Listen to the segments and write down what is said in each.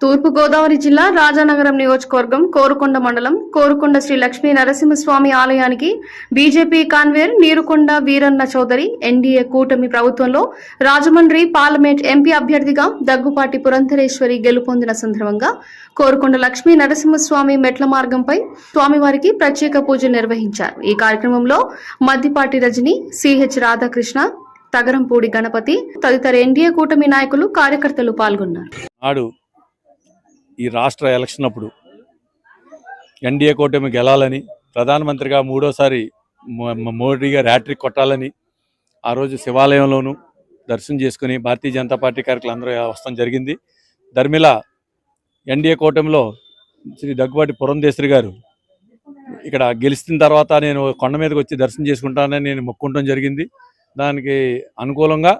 తూర్పు గోదావరి జిల్లా రాజానగరం నియోజకవర్గం కోరుకొండ మండలం కోరుకొండ శ్రీ లక్ష్మీ నరసింహస్వామి ఆలయానికి BJP convener Neerukonda Veeranna Chowdary NDA కూటమి ప్రభుత్వంలో రాజమండ్రి పార్లమెంట్ ఎంపీ అభ్యర్థిగా దగ్గుపాటి పురంధరేశ్వరి గెలుపొందిన సందర్భంగా కోరుకొండ లక్ష్మీ నరసింహస్వామి మెట్ల మార్గంపై స్వామివారికి ప్రత్యేక పూజలు నిర్వహించారు. ఈ కార్యక్రమంలో మద్దిపాటి రజని సిహెచ్ రాధాకృష్ణ తగరంపూడి గణపతి తదితర ఎన్డీఏ కూటమి నాయకులు కార్యకర్తలు పాల్గొన్నారు. ఈ రాష్ట్ర ఎలక్షన్ అప్పుడు ఎన్డీఏ కూటమి గెలాలని ప్రధానమంత్రిగా మూడోసారి మో- మోడీ గారు హ్యాట్రిక్ కొట్టాలని ఆ రోజు శివాలయంలోనూ దర్శనం చేసుకుని భారతీయ జనతా పార్టీ కార్యకర్తలు అందరూ వస్తాం జరిగింది. ధర్మిల ఎన్డీఏ కూటమిలో శ్రీ దగ్గుబాటి పురంధేశ్వరి గారు ఇక్కడ గెలిచిన తర్వాత నేను కొండ మీదకి వచ్చి దర్శనం చేసుకుంటానని నేను మొక్కుంటాం జరిగింది. దానికి అనుకూలంగా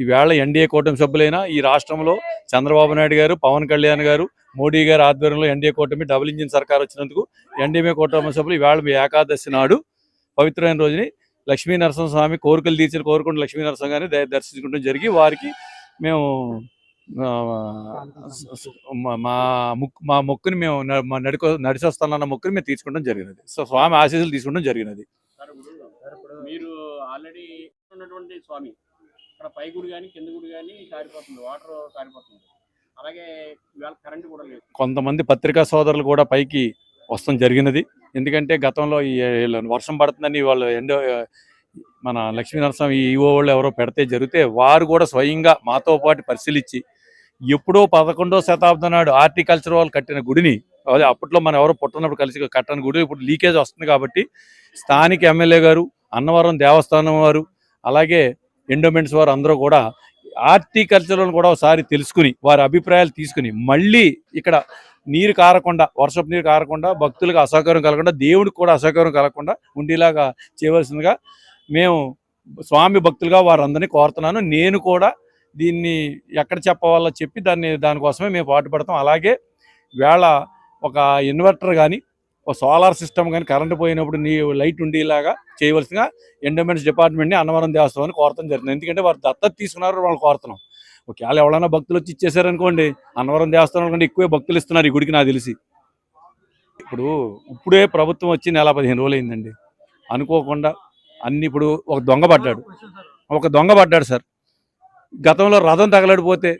ఈవేళ ఎన్డీఏ కూటమి సభ్యులైన ఈ రాష్ట్రంలో చంద్రబాబు నాయుడు గారు పవన్ కళ్యాణ్ గారు మోడీ గారి ఆధ్వర్యంలో ఎన్డీఏ కూటమి డబుల్ ఇంజిన్ సర్కార్ వచ్చినందుకు ఎన్డీఏ కూటమి సభ్యులు ఈవేళ మీ ఏకాదశి నాడు పవిత్రమైన రోజుని లక్ష్మీ నరసింహస్వామి కోరికలు తీర్చిన కోరుకుంటూ లక్ష్మీ నరసింహ గారిని దర్శించుకుంటూ జరిగి వారికి మేము మా- మా ముక్కు మా మొక్కుని మేము నడుకో నడిచొస్తానన్న మొక్కుని మేము తీర్చుకోవడం జరిగినది. సో స్వామి ఆశీస్సులు తీసుకోవడం జరిగినది. మీరు ఆల్రెడీ ఉన్నటువంటి స్వామి ఇక్కడ పై గుడి కానీ కింద గుడి కానీ కారిపోతుంది. వాటర్ కారిపోతుంది. అలాగే ఇవాళ కరెంట్ కూడా లేదు. కొంతమంది పత్రికా సోదరులు కూడా పైకి వస్తాం జరిగినది. ఎందుకంటే గతంలో ఈ వర్షం పడుతుందని వాళ్ళు ఎండో మన లక్ష్మీనరస్వామి ఈఓ వాళ్ళు ఎవరో పెడితే జరిగితే వారు కూడా స్వయంగా మాతో పాటు పరిశీలించి ఎప్పుడో పదకొండో శతాబ్దం నాడు హార్టికల్చర్ వాళ్ళు కట్టిన గుడిని అదే అప్పట్లో మనం ఎవరో పుట్టినప్పుడు కలిసి కట్టని గుడి ఇప్పుడు లీకేజ్ వస్తుంది కాబట్టి స్థానిక ఎమ్మెల్యే గారు అన్నవరం దేవస్థానం వారు అలాగే ఎండోమెంట్స్ వారు అందరూ కూడా హార్టికల్చర్లను కూడా ఒకసారి తెలుసుకుని వారి అభిప్రాయాలు తీసుకుని మళ్ళీ ఇక్కడ నీరు కారకుండా వర్షపు నీరు కారకుండా భక్తులకు అసౌకర్యం కలగకుండా దేవుడికి కూడా అసౌకర్యం కలగకుండా ఉండేలాగా చేయవలసిందిగా మేము స్వామి భక్తులుగా వారందరినీ కోరుతున్నాను. నేను కూడా దీన్ని ఎక్కడ చెప్పవాలో చెప్పి దాన్ని దానికోసమే మేము పాటుపడతాం. అలాగే వేళ ఒక ఇన్వర్టర్ కానీ ఒక సోలార్ సిస్టమ్ కానీ కరెంటు పోయినప్పుడు నీ లైట్ ఉండేలాగా చేయవలసిన ఎండోమెంట్స్ డిపార్ట్మెంట్ని అన్నవరం దేవస్థానాన్ని కోరతం జరిగింది. ఎందుకంటే వారు దత్తత తీసుకున్నారు వాళ్ళు కోరుతున్నాం. ఒకవేళ ఎవరైనా భక్తులు వచ్చి ఇచ్చేసారనుకోండి అన్నవరం దేవస్థానం కంటే ఎక్కువే భక్తులు ఇస్తున్నారు ఈ గుడికి నాకు తెలిసి. ఇప్పుడు ఇప్పుడే ప్రభుత్వం వచ్చి నెల పదిహేను రోజులు అయిందండి. అనుకోకుండా అన్ని ఇప్పుడు ఒక దొంగ పడ్డాడు. ఒక దొంగ పడ్డాడు సార్. గతంలో రథం తగలడిపోతే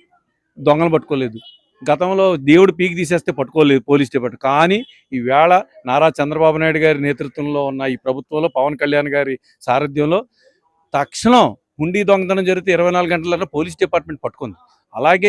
దొంగలు పట్టుకోలేదు. గతంలో దేవుడు పీకి తీసేస్తే పట్టుకోలేదు పోలీస్ డిపార్ట్మెంట్. కానీ ఈవేళ నారా చంద్రబాబు నాయుడు గారి నేతృత్వంలో ఉన్న ఈ ప్రభుత్వంలో పవన్ కళ్యాణ్ గారి సారథ్యంలో తక్షణం హుండీ దొంగతనం జరిగితే ఇరవై నాలుగు గంటలలో పోలీస్ డిపార్ట్మెంట్ పట్టుకుంది. అలాగే